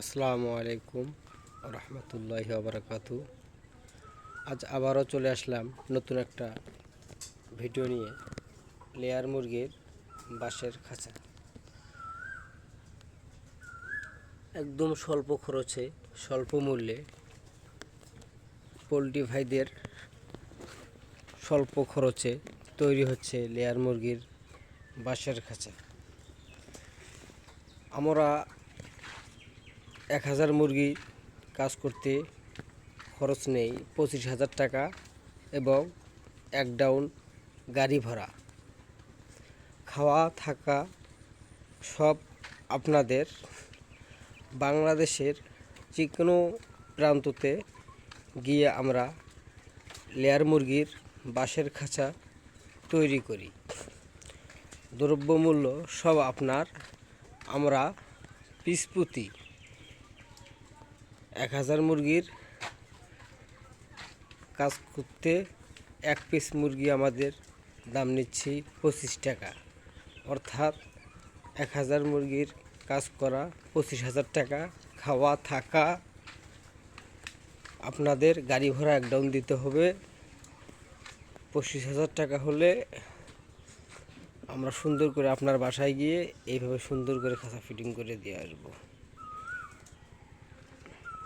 আসসালামু আলাইকুম রহমতুল্লাহ বারাকাতু আজ আবারও চলে আসলাম নতুন একটা ভিডিও নিয়ে লেয়ার মুরগির বাঁশের খাঁচা। একদম স্বল্প খরচে, স্বল্প মূল্যে পোলট্রি ভাইদের স্বল্প খরচে তৈরি হচ্ছে লেয়ার মুরগির বাঁশের খাঁচা। আমরা এক হাজার মুরগি কাজ করতে খরচ নেই পঁচিশ হাজার টাকা এবং এক ডাউন গাড়ি ভাড়া। খাওয়া, থাকা সব আপনাদের বাংলাদেশের যে কোনো প্রান্ততে গিয়ে আমরা লেয়ার মুরগির বাঁশের খাঁচা তৈরি করি। দ্রব্যমূল্য সব আপনার, আমরা পিস প্রতি এক হাজার মুরগির কাজ করতে এক পিস মুরগি আমাদের দাম নিচ্ছি পঁচিশ টাকা। অর্থাৎ এক হাজার মুরগির কাজ করা পঁচিশ হাজার টাকা। খাওয়া, থাকা আপনাদের গাড়ি ভাড়া এক ডাউন দিতে হবে। পঁচিশ হাজার টাকা হলে আমরা সুন্দর করে আপনার বাসায় গিয়ে এইভাবে সুন্দর করে খাঁচা ফিটিং করে দিয়ে আসব।